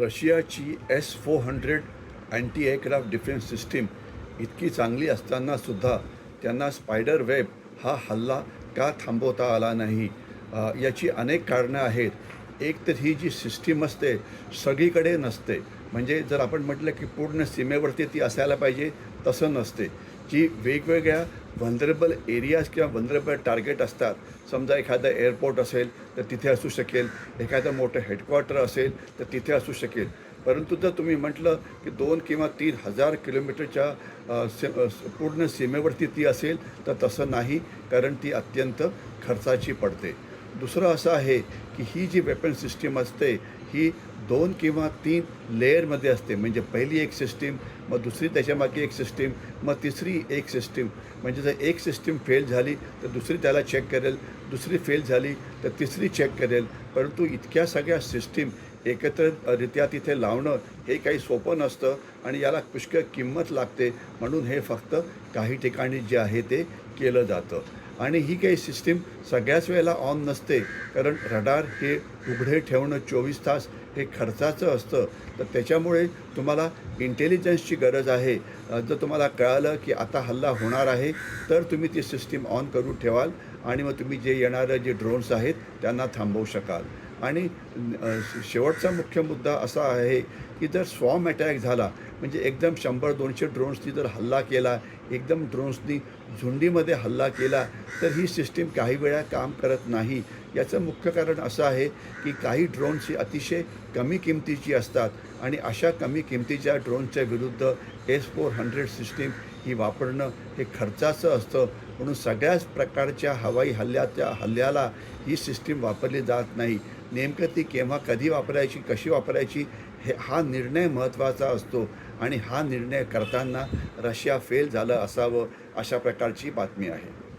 रशियाची S four hundred anti aircraft defence system इतकी चांगली असतानासुद्धा त्यांना स्पायडर वेब हा हल्ला का थांबवता आला नाही? याची अनेक कारणं आहेत. एक तर ही जी सिस्टीम असते सगळीकडे नसते. म्हणजे जर आपण म्हटलं की पूर्ण सीमेवरती ती असायला पाहिजे तसं नसते. जी वेगवेगळ्या व्हनरेबल एरियाज किंवा व्हनरेबल टार्गेट असतात समजा एखादं एअरपोर्ट असेल तर तिथे असू शकेल. एखादं मोठं हेडक्वार्टर असेल तर तिथे असू शकेल. परंतु जर तुम्ही म्हटलं की दोन किंवा तीन हजार किलोमीटरच्या से पूर्ण सीमेवरती ती असेल तर तसं नाही कारण ती अत्यंत खर्चाची पडते. दुसरं असं आहे की ही जी वेपन सिस्टीम असते ही दोन किंवा तीन लेअरमध्ये असते. म्हणजे पहिली एक सिस्टीम मग दुसरी त्याच्यामागे एक सिस्टीम मग तिसरी एक सिस्टीम म्हणजे जर एक सिस्टीम फेल झाली तर दुसरी त्याला चेक करेल. दुसरी फेल झाली तर तिसरी चेक करेल. परंतु इतक्या सगळ्या सिस्टीम एकत्ररित्या तिथे लावणं हे काही सोपं नसतं आणि याला पुष्कळ किंमत लागते. म्हणून हे फक्त काही ठिकाणी जे आहे ते केलं जातं. आणि ही काही सिस्टीम सगळ्याच वेळेला ऑन नसते. कारण रडार हे उघडे ठेवणं चोवीस तास हे खर्चाचं असतं. तर त्याच्यामुळे तुम्हाला इंटेलिजन्सची गरज आहे. जर तुम्हाला कळालं की आता हल्ला होणार आहे तर तुम्ही ती सिस्टीम ऑन करून ठेवाल आणि मग तुम्ही जे येणारं जे ड्रोन्स आहेत त्यांना थांबवू शकाल. आणि शेवटचा मुख्य मुद्दा असा आहे की जर स्वॉम अटॅक झाला म्हणजे एकदम शंभर दोनशे ड्रोन्सनी जर हल्ला केला एकदम ड्रोन्सनी झुंडीमध्ये हल्ला केला तर ही सिस्टीम काही वेळा काम करत नाही. याचं मुख्य कारण असं आहे की काही ड्रोन्स ही अतिशय कमी किमतीची असतात आणि अशा कमी किमतीच्या ड्रोनच्या विरुद्ध एस फोर हंड्रेड सिस्टीम ही वापरणं हे खर्चाचं असतं. म्हणून सगळ्याच प्रकारच्या हवाई हल्ल्याच्या हल्ल्याला ही सिस्टीम वापरली जात नाही. नेमकं ती केव्हा कधी वापरायची कशी वापरायची हे हा निर्णय महत्त्वाचा असतो. आणि हा निर्णय करताना रशिया फेल झालं असावं अशा प्रकारची बातमी आहे.